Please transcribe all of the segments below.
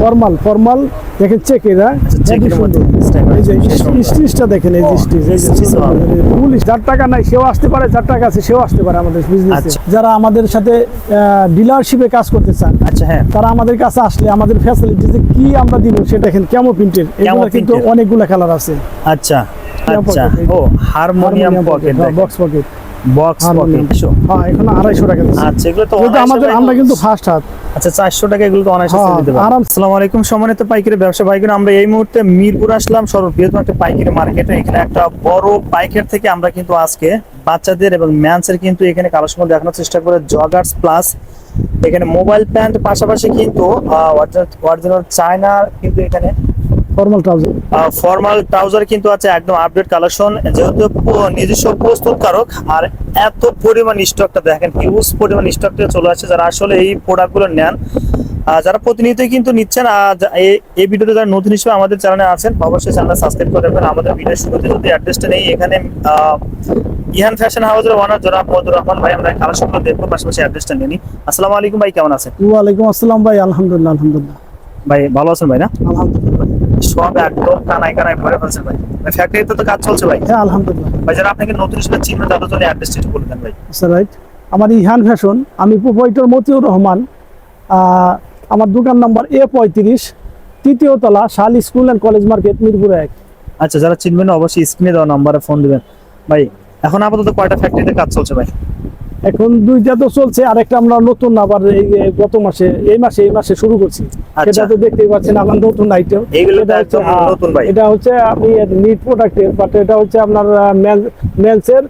Formal formal দেখেন check এরা যে আছে, স্টিচটা দেখেন এই যে স্টিচ যে। ফুল যার টাকা নাই সেও আসতে পারে যার টাকা আছে সেও আসতে পারে আমাদের বিজনেসে আচ্ছা। যারা আমাদের সাথে ডিলারশিপে কাজ করতে চান আচ্ছা হ্যাঁ। তারা আমাদের কাছে আসলে আমাদের ফ্যাসিলিটিতে কি আমরা দিব সেটা দেখেন কেমন প্রিন্টের এগুলো কিন্তু? অনেকগুলো কালার আছে। আচ্ছা আচ্ছা। ও harmonium pocket box pocket box pocket হ্যাঁ এখন আড়াইশো টাকা আচ্ছা এগুলো তো আমাদের আমরা কিন্তু ফার্স্ট হাত। আচ্ছা চারশো টাকা এগুলো তো অনায়াসে হ্যাঁ, ছেড়ে দিতে পারব। আরাম- আসসালামু আলাইকুম সম্মানিত পাইকারি ব্যবসা ভাইগুলো আমরা এই মুহূর্তে মিরপুর আসলাম সর্ববৃহৎ একটা পাইকারি মার্কেটে। এখানে একটা বড় পাইকার থেকে আমরা কিন্তু আজকে বাচ্চাদের এবং ম্যানসের কিন্তু এখানে কালেকশন দেখানোর চেষ্টা করে জগার্স প্লাস এখানে মোবাইল প্যান্ট পাশাপাশি কিন্তু অরিজিনাল চায়নার কিন্তু এখানে ফর্মাল ট্রাউজার ফর্মাল ট্রাউজার কিন্তু আছে একদম আপডেট কালেকশন যেহেতু নিজস্ব প্রস্তুতকারক আর এত পরিমাণ স্টকটা দেখেন হিউজ পরিমাণ স্টকটা চলে আসছে যারা আসলে এই প্রোডাক্টগুলো নেন। যারা কিন্তু নিচ্ছেন এই- ভিডিওতে যারা নতুন হিসেবে আমাদের চ্যানেলে আছেন অবশ্যই চ্যানেল সাবস্ক্রাইব করে রাখবেন। আমাদের ভিডিও শুরুতে যদি অ্যাড্রেসটা নেই এখানে ইহান ফ্যাশন হাউসের ওনার জনাব মধুর রহমান ভাই আমরা কালেকশনগুলো দেখব পাশাপাশি অ্যাড্রেসটা নিয়ে নিই। আসসালামু আলাইকুম ভাই কেমন আছেন? ওয়ালাইকুম আসসালাম ভাই আলহামদুলিল্লাহ আলহামদুলিল্লাহ। ভাই ভালো আছেন ভাই না? আলহামদুলিল্লাহ। সব একদম কানায় কানায় ভরে ফেলছে ভাই। ফ্যাক্টরিতে তো কাজ চলছে ভাই। হ্যাঁ আলহামদুলিল্লাহ। ভাই যারা আপনাকে নতুন হিসেবে চিনবে তাদের জন্য অ্যাড্রেসটা একটু বলে দেন ভাই। আচ্ছা রাইট আমার ইহান ফ্যাশন আমি প্রোপাইটর মতিউর রহমান আমার দোকান নাম্বার এ পঁয়ত্রিশ তৃতীয় তলা শাল school and college market Mirpur এক। আচ্ছা যারা চিনবেন অবশ্যই স্ক্রিনে দেওয়া নাম্বারে ফোন দিবেন। ভাই এখন আপাতত কয়টা ফ্যাক্টরিতে কাজ চলছে ভাই? এখন দুইটা তো চলছে আরেকটা আমরা নতুন আবার এই গত মাসে এই মাসে এই মাসে শুরু করছি। আচ্ছা। সেটা তো দেখতেই পাচ্ছেন আমার নতুন আইটেম এইগুলো নতুন ভাই। এটা হচ্ছে আপনি নিট প্রোডাক্টের বাট এটা হচ্ছে আপনার মেন্সের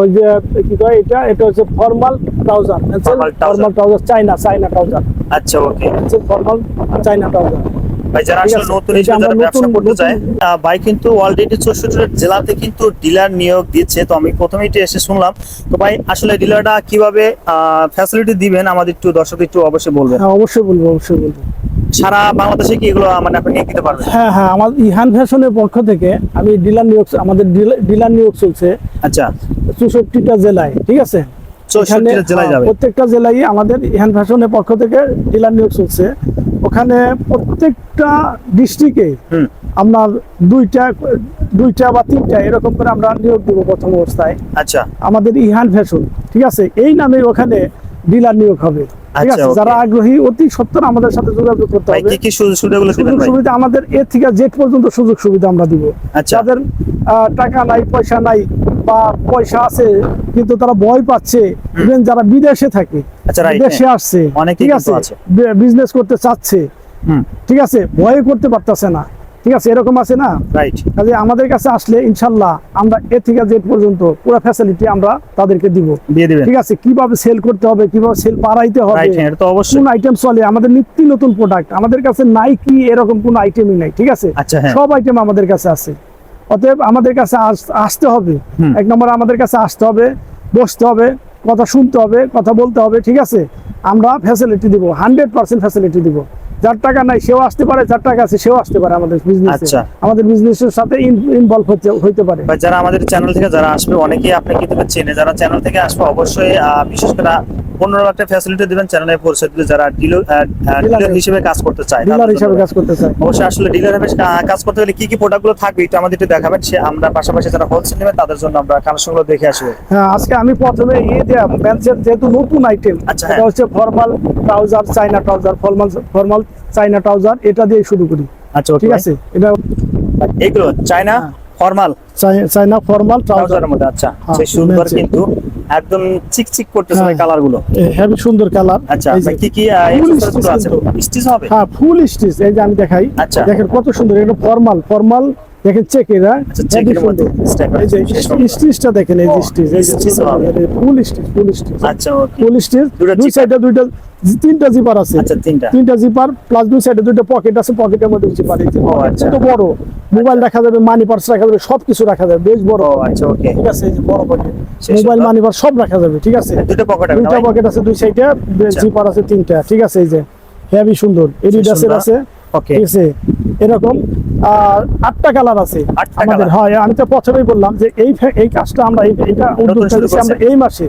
ওই যে কি কয় এটা? এটা হচ্ছে formal trouser formal trouser China China trouser আচ্ছা ওকে ফর্মাল চাইনা ট্রাউজার ভাই যারা ঠিক আসলে নতুন হিসেবে যারা ব্যবসা করতে চায় ভাই কিন্তু অলরেডি চৌষট্টি জেলাতে কিন্তু ডিলার নিয়োগ দিচ্ছে। তো আমি প্রথমেই এসে শুনলাম। তো ভাই আসলে ডিলারটা কীভাবে ফ্যাসিলিটি দিবেন? আমাদের একটু দর্শক একটু অবশ্যই বলবেন। হ্যাঁ অবশ্যই বলব অবশ্যই বলব। সারা বাংলাদেশে কি এগুলো মানে আপনি নিয়ে দিতে পারবেন? হ্যাঁ হ্যাঁ আমার ইহান ফ্যাশনের পক্ষ থেকে আমি ডিলার নিয়োগ আমাদের ডিলার নিয়োগ চলছে। আচ্ছা। চৌষট্টিটা জেলায় ঠিক আছে? হ্যাঁ, প্রত্যেকটা জেলায় আমাদের ইহান ফ্যাশনের পক্ষ থেকে ডিলার নিয়োগ চলছে। ওখানে প্রত্যেকটা ডিস্ট্রিক্টে আপনার দুইটা দুইটা বা তিনটা এরকম করে আমরা নিয়োগ দেবো প্রথম অবস্থায়। আচ্ছা। আমাদের ইহান ফ্যাশন ঠিক আছে? এই নামে ওখানে ডিলার নিয়োগ হবে ঠিক আচ্ছা, আছে. যারা আগ্রহী অতি সত্তর আমাদের সাথে যোগাযোগ করতে হবে। কি কি সুযোগ সুবিধাগুলো সুযোগ সুবিধা আমাদের এ থেকে জেড পর্যন্ত সুযোগ সুবিধা আমরা দিব। আচ্ছা। যাদের টাকা নাই পয়সা নাই বা পয়সা আছে কিন্তু তারা ভয় পাচ্ছে ইভেন যারা বিদেশে থাকে। আচ্ছা, right, দেশে আসছে ঠিক আছে। বিজনেস করতে চাচ্ছে। ঠিক আছে? ভয় করতে পারতেছে না। ঠিক আছে? এরকম আছে না? রাইট কাজে আমাদের কাছে আসলে ইনশাল্লাহ আমরা এ থেকে জেড পর্যন্ত পুরো ফ্যাসিলিটি আমরা তাদেরকে দিব। দিয়ে দিবেন। ঠিক আছে? কীভাবে সেল করতে হবে কীভাবে সেল বাড়াইতে হবে রাইট হ্যাঁ এটা তো অবশ্যই। কোন আইটেম চলে আমাদের নিত্য নতুন প্রোডাক্ট আমাদের কাছে নাই কি এরকম কোন আইটেমই নাই ঠিক আছে? আচ্ছা, হ্যাঁ। সব আইটেম আমাদের কাছে আছে। অতএব আমাদের কাছে আসতে হবে। এক নম্বর আমাদের কাছে আসতে হবে বসতে হবে কথা শুনতে হবে কথা বলতে হবে ঠিক আছে? আমরা ফ্যাসিলিটি দিব হান্ড্রেড পার্সেন্ট ফ্যাসিলিটি দিব। যার টাকা নাই সেও আসতে পারে যার টাকা আছে সেও আসতে পারে আমাদের বিজনেসে আচ্ছা। আমাদের বিজনেসের সাথে ইনভলভ হতে হইতে পারে। যারা আমাদের চ্যানেল থেকে যারা আসবে অনেকেই আপনাকে কিন্তু চেনে। যারা চ্যানেল থেকে আসবে অবশ্যই বিশেষ করে পনেরো একটা ফ্যাসিলিটি দিবেন চ্যানেলের পরিচয় দিলে যারা ডিলার হিসেবে। কাজ করতে চায় ডিলার হিসাবে। কাজ করতে চাই অবশ্যই আসলে ডিলার হিসেবে কাজ করতে গেলে কি কি প্রোডাক্টগুলো থাকবে এটা আমাদের একটু দেখাবেন সে আমরা পাশাপাশি যারা হোলসেল নেবে তাদের জন্য আমরা কালেকশনগুলো দেখে আসব। হ্যাঁ আজকে আমি প্রথমে ইয়ে দেয়া ম্যানসের যেহেতু নতুন আইটেম আচ্ছা, এটা হ্যাঁ। হচ্ছে formal trouser China trouser formal formal China trouser এটা দিয়ে শুরু করি। আচ্ছা ঠিক আছে? এটা এইগুলো চায়না হ্যাঁ। ফর্মাল? চাই- চাইনা ফর্মাল ট্রাউজার ট্রাউজারের মধ্যে আচ্ছা। হ্যাঁ, সেই সুন্দর কিন্তু একদম চিকচিক করতেছে হ্যাঁ। কালারগুলো হেভি সুন্দর কালার। আচ্ছা কি কি আছে? স্টিচ হবে? হ্যাঁ ফুল স্টিচ এই যে আমি দেখাই। আচ্ছা। দেখেন কত সুন্দর এটা ফর্মাল ফর্মাল দেখেন চেক এরা। আচ্ছা, আছে, স্টিচটা দেখেন এই stitch. Full stitch full stitch আচ্ছা ফুল স্টিচ দুই সাইডে দুইটা তিনটা জিপার আছে। আচ্ছা তিনটা। তিনটা জিপার প্লাস দুই সাইডে দুইটা পকেট আছে পকেটের মধ্যে জিপার এই ও, আচ্ছা। তো বড়। মোবাইল রাখা যাবে মানি পার্স রাখা যাবে সবকিছু রাখা যাবে বেশ বড়। আচ্ছা ওকে। ঠিক আছে এই বড় পকেট মোবাইল মানি পার্স সব রাখা যাবে ঠিক আছে। দুটো পকেট না দুইটা পকেট আছে দুই সাইডে। জিপার আছে তিনটা ঠিক আছে এই যে। হেভি সুন্দর। এডিডাসের। আছে। ওকে ঠিক আছে। এরকম আর আটটা কালার আছে আমাদের। হয় আমি তো প্রথমেই বললাম যে এই এই কাজটা আমরা এটা উদ্যোগটা আমরা এই মাসে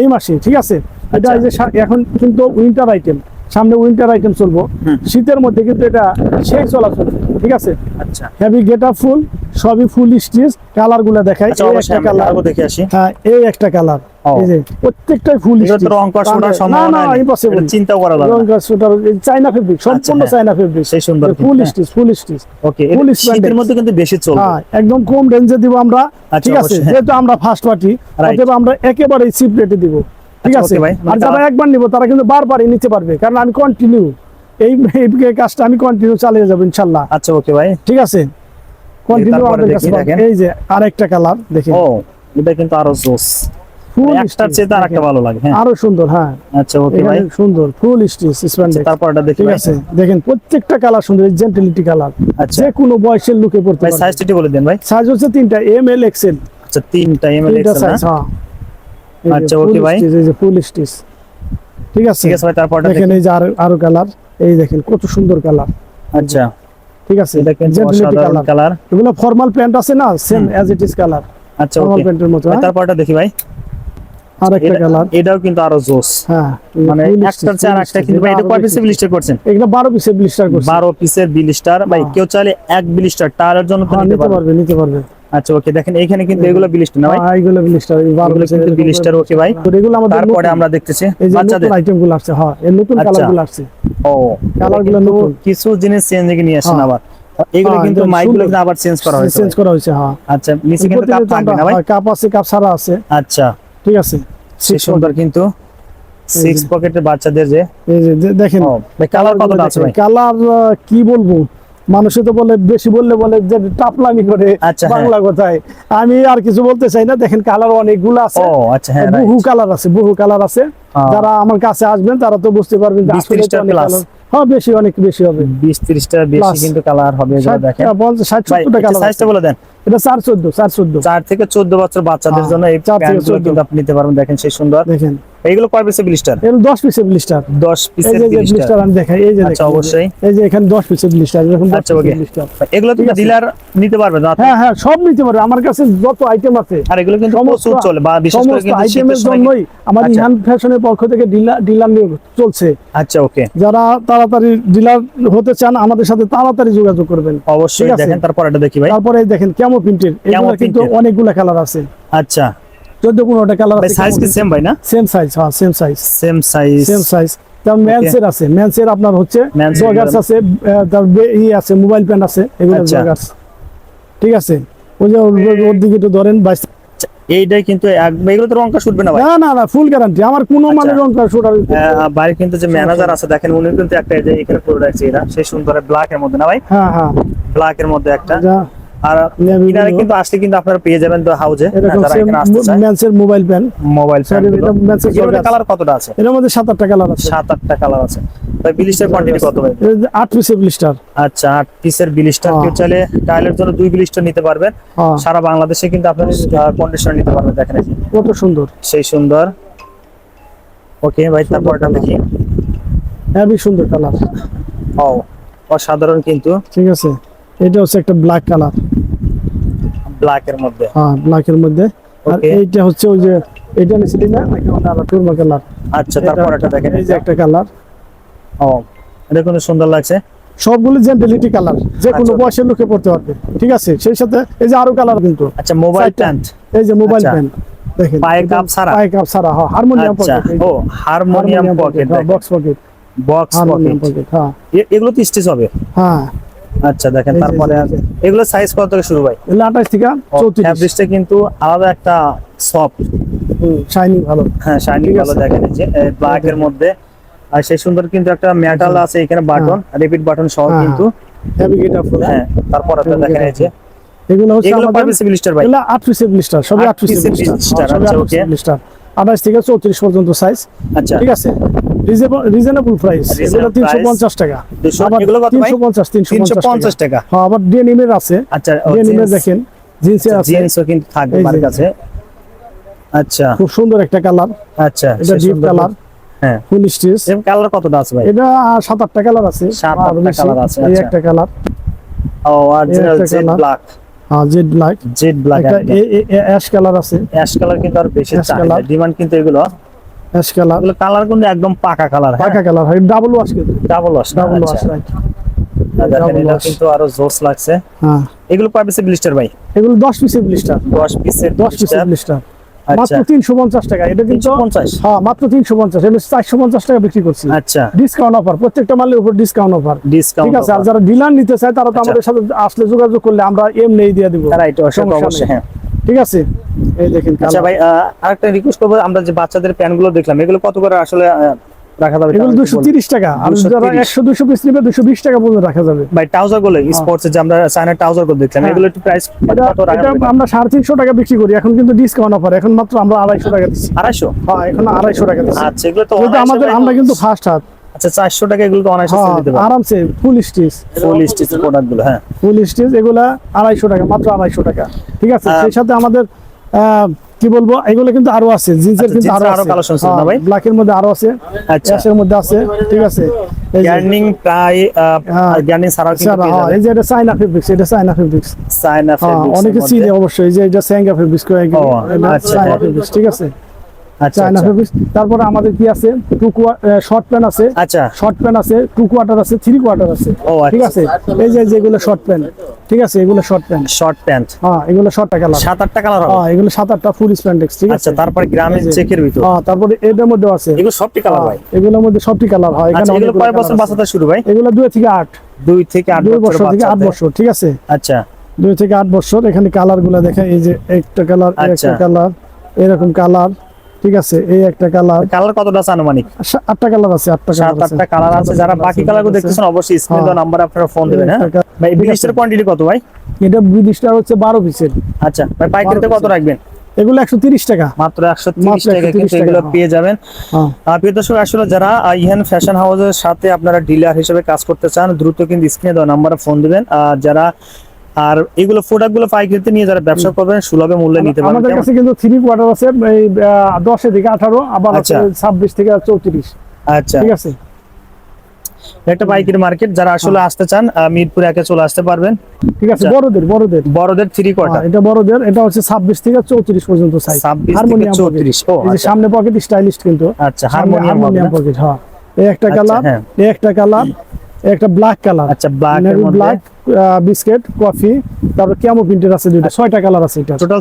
এই মাসে ঠিক আছে? এটা আচ্ছা। এই যে এখন কিন্তু উইন্টার আইটেম সামনে উইন্টার আইটেম চলবো। শীতের মধ্যে কিন্তু এটা সেই চলাচল ঠিক আছে? আচ্ছা। হেভি গেট ফুল সবই ফুল স্টিচ কালারগুলা দেখাই। আচ্ছা এই একটা কালার দেখে আসি। হ্যাঁ এই একটা কালার প্রত্যেকটাই ফুল রং করা সম্ভাবনা না ইম্পসিবল এটা করা যাবে না। চাইনা ফেব্রিক সম্পূর্ণ। চাইনা ফেব্রিক সেই সুন্দর full stitch full stitch okay full শীতের মধ্যে কিন্তু বেশি চলবে। হ্যাঁ একদম কম রেঞ্জে দিব আমরা ঠিক আছে। যেহেতু আমরা ফার্স্ট পার্টি অতএব আমরা একেবারে চিপ রেটে দিব ঠিক আছে? okay ভাই, আর যারা তারা- একবার নিব তারা কিন্তু বারবারই নিতে পারবে কারণ আমি কন্টিনিউ এই কাজটা আমি কন্টিনিউ চালিয়ে যাব ইনশাল্লাহ। আচ্ছা ওকে ভাই। ঠিক আছে? কন্টিনিউ আমাদের কাছে। এই যে আরেকটা কালার দেখি। ও এটা কিন্তু আরও জোস। ফুল একটার চেয়ে তার একটা ভালো লাগে হ্যাঁ। আরও সুন্দর হ্যাঁ। আচ্ছা ওকে ভাই। সুন্দর ফুল স্টিচ স্প্যান্ডেক্স তারপর দেখি ঠিক আছে দেখেন প্রত্যেকটা কালার সুন্দর জেন্টিলিটি কালার। আচ্ছা। যে কোনো বয়সের লুকে পড়তে ভাই সাইজটা একটু বলে দেন ভাই। সাইজ হচ্ছে তিনটা এম এল এক্সেল আচ্ছা তিনটা এমএল তিনটা এক্সেল হ্যাঁ। আচ্ছা, full ভাই। এই যে ফুল স্টিচ ঠিক আছে? ঠিক আছে ভাই তারপরটা দেখেন এই যে আরও আরও কালার এই দেখেন কত সুন্দর কালার। আচ্ছা। ঠিক আছে? অসাধারণ কালার। এগুলো ফর্মাল প্যান্ট আছে না? Same as it is colour. আচ্ছা ওকে প্যান্টের মতো হ্যাঁ? তারপরটা দেখি ভাই। কালার এটাও কিন্তু আরও জোস। হ্যাঁ মানে একটার চেয়ে একটা কিন্তু ভাই এটা কয় পিসে ব্লিস্টার করছেন? এগুলো বারো পিসের ব্লিস্টার করছে। বারো পিসের বিলিস্টার ভাই হ্যাঁ। কেউ চাইলে এক বিলিস্টার টায়ারের জন্য তো নিতে নিতে পারবে। পারবে নিতে পারবে। আচ্ছা ওকে দেখেন এখানে কিন্তু এগুলো বিলিস্টার না ভাই? হ্যাঁ এগুলো ব্লিস্টার বারো এগুলো পিসের কিন্তু এরকম ওকে ভাই। তো এগুলো আমাদের তারপরে আমরা দেখতেছি বাচ্চাদের। নতুন আসছে হ্যাঁ এই নতুন আচ্ছা। আসছে। ও কালার নতুন। কিছু জিনিস চেঞ্জ নিয়ে আসেন। আবার। এগুলো কিন্তু কিন্তু আবার চেঞ্জ করা হয়েছে চেঞ্জ করা হয়েছে হ্যাঁ। আচ্ছা নিচে কিন্তু কাপ থাকবে না ভাই? কাপ আছে কাপ সারা আছে। আচ্ছা। ঠিক আছে। সে Six সুন্দর কিন্তু সিক্স পকেটের বাচ্চাদের যে এই যে যে দেখেন ভাই কালার কতটা আছে ভাই? কালার কি বলব? মানুষে তো বলে বেশি বললে বলে যে টাপলামি করে আচ্ছা, হ্যাঁ। বাংলা কথায়। আমি আর কিছু বলতে চাই না। দেখেন কালার অনেকগুলো আছে। আচ্ছা হ্যাঁ বহু কালার আছে বহু কালার আছে। যারা আমার কাছে আসবেন তারা তো বুঝতে পারবেন হ্যাঁ বেশি অনেক বেশি হবে। বিশ ত্রিশটা বেশি কিন্তু কালার হবে দেখেন। পঞ্চাশ ষাট সত্তরটা কালার বলে দেন। এটা চার চোদ্দ চার চোদ্দ। চার থেকে চোদ্দ বছর বাচ্চাদের জন্য এই প্যান্টগুলো কিন্তু আপনি নিতে পারবেন দেখেন সেই সুন্দর। দেখেন। এইগুলো কয় পিসের ব্লিস্টার এর দশ পিসের ব্লিস্টার দশ এই পিসের ব্লিস্টার ব্লিস্টার আমি দেখাই এই যে আচ্ছা, অবশ্যই। এই যে এখানে দশ পিসের ব্লিস্টার এরকম আচ্ছা, পিসের এগুলো তো ডিলার নিতে পারবে না হ্যাঁ হ্যাঁ সব নিতে পারবে। আমার কাছে যত আইটেম আছে আর এগুলো কিন্তু প্রচুর চলে বা বিশেষ করে কিন্তু আইটেমের জন্যই আমার। ইহান ফ্যাশনের পক্ষ থেকে ডিলার ডিলার নিয়োগ চলছে। আচ্ছা ওকে। যারা তাড়াতাড়ি ডিলার হতে চান আমাদের সাথে তাড়াতাড়ি যোগাযোগ করবেন। অবশ্যই। দেখেন তারপর এটা দেখি ভাই। তারপরে দেখেন কেমন প্রিন্টের এগুলো কিন্তু? অনেকগুলা কালার আছে। আচ্ছা। চোদ্দ পনেরোটা কালার আছে সাইজ কি সেম ভাই না? সেম সাইজ হ্যাঁ same size same size same size আছে। আপনার হচ্ছে জগার্স আছে ই আছে মোবাইল প্যান্ট আছে এগুলো আচ্ছা। জগার্স ঠিক আছে? ওই যে ওর- দিকে একটু ধরেন বাইশ এইটাই কিন্তু এগুলো তো রংটা শুটবে না ভাই? না না না ফুল গ্যারান্টি আমার কোনো আচ্ছা। মানে রং শুটার আহ, বাইরে কিন্তু যে ম্যানেজার আছে দেখেন উনি কিন্তু একটা এই যে এখানে এটা সেই সুন্দর ব্ল্যাক এর মধ্যে না ভাই? হ্যাঁ হ্যাঁ। ব্ল্যাক এর মধ্যে একটা। আর কিনারে কিন্তু আসলে কিন্তু আপনারা পেয়ে যাবেন তো হাউজে মেন্সের মোবাইল প্যান্ট মোবাইল এটা joggers। কালার কতটা আছে? এর মধ্যে সাত আটটা কালার আছে। সাত আটটা কালার আছে ভাই বিলিস্টার কোয়ান্টিটি কত ভাই? আট পিসের ব্লিস্টার আচ্ছা আট পিসের বিলিস্টার হ্যাঁ। কেউ চাইলে টাইলের জন্য দুই বিলিস্টার নিতে পারবেন। হ্যাঁ। সারা বাংলাদেশে কিন্তু আপনার কন্ডিশন নিতে পারবেন দেখেন কত সুন্দর। সেই সুন্দর। ওকে ভাই তারপরটা দেখি। হেভি সুন্দর কালার ও অসাধারণ কিন্তু। ঠিক আছে। এটা হচ্ছে একটা ব্ল্যাক কালার ব্ল্যাক এর মধ্যে। হ্যাঁ ব্ল্যাকের মধ্যে। আর এইটা হচ্ছে ওই যে এটা নিছিলি না নাকি অন্য আলাদা টুরমা কালার আচ্ছা তারপরটা দেখেন। এই যে একটা কালার ও এটা কিন্তু সুন্দর লাগছে। সবগুলো জেন্টেলিটি কালার যে কোনো আচ্ছা। বয়সের লোকে পড়তে পারবে। ঠিক আছে? সেই সাথে এই যে আরও কালার কিন্তু। আচ্ছা মোবাইল প্যান্ট এই যে মোবাইল আচ্ছা। প্যান্ট দেখেন। পায়ে কাপ ছাড়া? পায়ে কাপ ছাড়া হ্যাঁ হারমোনিয়াম আচ্ছা। পকেট ও harmonium pocket box pocket box pocket pocket হ্যাঁ। এগুলো তো স্টিচ হবে। হ্যাঁ। আচ্ছা দেখেন তারপরে এগুলো সাইজ কত থেকে শুরু ভাই? এগুলো আঠাশ থেকে চৌত্রিশ। ফ্যাব্রিক্সটা কিন্তু আলাদা একটা সফট শাইনিং ভালো। হ্যাঁ শাইনিং ভালো দেখেন এই যে ব্ল্যাক এর মধ্যে। আর সেই সুন্দর কিন্তু একটা মেটাল আছে এখানে বাটন রিপিট বাটন সহ হ্যাঁ, কিন্তু। হেভি গেট আপ হ্যাঁ তারপর আপনারা দেখেন এই যে। এগুলো হচ্ছে এগুলো আমাদের পাবে সিভিলিস্টার ভাই? এগুলো আট পিসের ব্লিস্টার সবই আট আট পিসের ব্লিস্টার সবই আচ্ছা, আট পিসের ব্লিস্টার আঠাশ থেকে চৌত্রিশ পর্যন্ত সাইজ আচ্ছা। ঠিক আছে? রিজনেবল প্রাইস এগুলো টাকা। আবার এগুলো কত ভাই? তিনশো পঞ্চাশ তিনশো তিনশো পঞ্চাশ পঞ্চাশ টাকা। হ্যাঁ আবার ডেনিমের আছে। আচ্ছা ডেনিমের দেখেন জিন্সের আছে। জিন্সও কিন্তু থাকবে আমার কাছে। আচ্ছা। খুব সুন্দর একটা কালার আচ্ছা এটা ডিপ কালার হ্যাঁ। ফুল স্টিচ এর কালার কতটা আছে ভাই? এটা সাত আটটা কালার আছে। আর আটটা আছে, এই আচ্ছা। একটা কালার ও ব্ল্যাক হ্যাঁ jet black jet black ash colour আছে। অ্যাশ কালার কিন্তু আর বেশি চাহিদা। ডিমান্ড কিন্তু এগুলো। অ্যাশ কালার এগুলো কালার কিন্তু একদম পাকা কালার হ্যাঁ? পাকা কালার হয় ডাবল ওয়াশ কিন্তু। Double wash double wash right. কিন্তু আরও জোস লাগছে। হ্যাঁ। এগুলো কয় পিসের ব্লিস্টার ভাই? এগুলো দশ পিসের ব্লিস্টার 10 পিসের দশ পিসের ব্লিস্টার মাত্র তিনশো পঞ্চাশ টাকা। এটা কিন্তু হ্যাঁ মাত্র তিনশো পঞ্চাশ। এটা চারশো পঞ্চাশ টাকা বিক্রি করছি। আচ্ছা। ডিসকাউন্ট অফার প্রত্যেকটা মালের উপর ডিসকাউন্ট অফার ডিসকাউন্ট ঠিক আছে? আর যারা ডিলার নিতে চায় তারা তো আচ্ছা। আমাদের সাথে আসলে যোগাযোগ করলে আমরা এমনি দিয়ে দিব। রাইট অবশ্যই হ্যাঁ। ঠিক আছে? এই দেখেন আচ্ছা ভাই আরেকটা রিকোয়েস্ট করব। আমরা যে বাচ্চাদের প্যান্টগুলো দেখলাম এগুলো কত করে আসলে রাখা যাবে এগুলো তাহলে দুশো একটু তিরিশ টাকা। আর যারা একশো দুশো পিস নিবে দুশো বিশ টাকা পর্যন্ত রাখা যাবে। ভাই ট্রাউজারগুলো স্পোর্টস যে আমরা ট্রাউজারগুলো দেখলাম হ্যাঁ। এগুলো একটু প্রাইস কত রাখা এটা আমরা সাড়ে তিনশো টাকা বিক্রি করি এখন কিন্তু ডিসকাউন্ট অফার এখন মাত্র আমরা আড়াইশো টাকা দিচ্ছি। আড়াইশো? হ্যাঁ এখন আড়াইশো টাকা দিচ্ছি। আচ্ছা এগুলো তো কিন্তু আমাদের আমরা কিন্তু ফার্স্ট হাত। আচ্ছা চারশো টাকা এগুলো তো অনায়াসে হ্যাঁ সেল দিতে পারব। আরামসে ফুল স্টিচ ফুল স্টিচ প্রোডাক্টগুলো হ্যাঁ। ফুল স্টিচ এগুলা আড়াইশো টাকা মাত্র আড়াইশো টাকা। ঠিক আছে? আহ, সেই সাথে আমাদের আহ, কি বলব এগুলো কিন্তু আরও আছে জিন্সের আচ্ছা, কিন্তু আরও আরও কালেকশন আছে না ভাই? ব্ল্যাকের মধ্যে আরও আছে আচ্ছা। এর মধ্যে আছে ঠিক আছে। গার্নিং প্রায় হ্যাঁ। সারা কিন্তু হ্যাঁ, এই যে এটা সাইনা ফেব্রিক্স এটা সাইনা ফেব্রিক্স সাইনা হ্যাঁ ফেব্রিক্স অনেকে চিনে অবশ্যই এই যে এটা স্যাঙ্গা ফেব্রিক্স ও, আচ্ছা। ঠিক আছে? আচ্ছা আচ্ছা। ফেব্রিক্স তারপরে আমাদের কি আছে? টু শর্ট প্যান্ট আছে। আচ্ছা। শর্ট প্যান্ট আছে টু কোয়ার্টার আছে থ্রি কোয়ার্টার আছে। আচ্ছা। ঠিক আছে? এই যে যেগুলো শর্ট প্যান্ট ঠিক আছে? এগুলো শর্ট প্যান্ট শর্ট প্যান্ট হ্যাঁ এগুলো কালার সাত আটটা কালার হবে? হ্যাঁ এগুলো সাত আটটা ফুল স্প্যান্ডেক্স ঠিক আছে? তারপরে চেকের ভিতর। হ্যাঁ তারপরে এটার মধ্যে আছে। এগুলো সবটি কালার হ্যাঁ, ভাই। এগুলোর মধ্যে সবটি কালার হয়। আচ্ছা এগুলো কয় বছর। শুরু ভাই? এগুলো দুই থেকে আট। দুই থেকে আট দুই বছর বছর থেকে আট। বছর ঠিক আছে? আচ্ছা। দুই থেকে আট বছর এখানে কালারগুলা দেখেন এই যে একটা কালার। একটা কালার এরকম কালার ঠিক আছে এই একটা কালার। কালার কতটা আছে আনুমানিক? আটটা কালার আছে আটটা সাত কালার আছে। আটটা কালার আছে যারা বাকি কালারগুলো দেখতেছেন অবশ্যই স্ক্রিন হ্যাঁ। দেওয়া নাম্বার আপনারা ফোন দেবেন হ্যাঁ? ভাই বিলিস্টার কোয়ান্টিটি কত ভাই? এটা বিদিশটা হচ্ছে বারো পিসের আচ্ছা ভাই পাইকারিতে কত রাখবেন? এগুলো একশো তিরিশ টাকা। মাত্র একশো তিরিশ টাকা কিন্তু এগুলো পেয়ে যাবেন। হ্যাঁ। প্রিয় দর্শক আসলে যারা আহ, ইহান ফ্যাশন হাউসের সাথে আপনারা ডিলার হিসেবে কাজ করতে চান দ্রুত কিন্তু স্ক্রিনে দেওয়া নাম্বারে ফোন দিবেন। আর যারা আর এগুলো প্রোডাক্টগুলো পাইকারিতে নিয়ে যারা ব্যবসা করবেন সুলভে মূল্যে নিতে পারবেন। আমাদের কাছে কিন্তু থ্রি কোয়ার্টার আছে এই দশে থেকে আঠারো আবার আছে আচ্ছা। ছাব্বিশ থেকে চৌত্রিশ। আচ্ছা। ঠিক আছে? একটা পাইকারি মার্কেট যারা আসলে আসতে চান মিরপুর একে চলে আসতে পারবেন। ঠিক আছে আচ্ছা। বড়দের বড়দের। বড়দের থ্রি হ্যাঁ, কোয়ার্টার এটা বড়দের এটা হচ্ছে ছাব্বিশ থেকে চৌত্রিশ পর্যন্ত সাইজ 26 থেকে 34 ও, এই যে আচ্ছা। সামনে পকেট স্টাইলিশ কিন্তু। আচ্ছা হারমোনিয়াম হারমোনিয়াম পকেট হ্যাঁ। এই একটা আচ্ছা, কালার হ্যাঁ। এই একটা কালার। একটা ব্ল্যাক কালার আচ্ছা ব্ল্যাক এর মধ্যে। ব্ল্যাক বিস্কিট কফি তারপর ক্যামো প্রিন্টের আছে ছয়টা কালার আছে এটা। টোটাল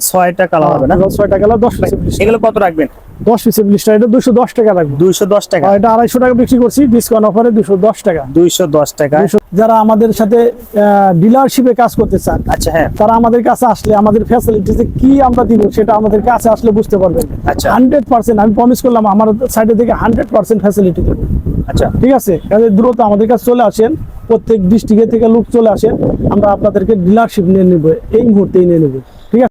কালার হবে না? কালার দশ পিসের এগুলো কত রাখবেন? দশ পিসের লিস্টটা এটা দুশো দশ টাকা রাখব। দুইশো দশ টাকা। এটা আড়াইশো টাকা বিক্রি করছি ডিসকাউন্ট অফারে দুশো দশ টাকা। দুইশো দশ টাকা। যারা আমাদের সাথে ডিলারশিপে কাজ করতে চান আচ্ছা হ্যাঁ। তারা আমাদের কাছে আসলে আমাদের ফ্যাসিলিটিতে কি আমরা দিব সেটা আমাদের কাছে আসলে বুঝতে পারবেন। আচ্ছা। হান্ড্রেড পার্সেন্ট আমি প্রমিস করলাম আমার সাইডে থেকে হান্ড্রেড পার্সেন্ট ফ্যাসিলিটি দেবো। আচ্ছা ঠিক আছে। কাজে দ্রুত আমাদের কাছে চলে আসেন। প্রত্যেক ডিস্ট্রিক্টের থেকে লোক চলে আসেন। আমরা আপনাদেরকে ডিলারশিপ নিয়ে নেব। এই মুহূর্তেই নিয়ে নেব।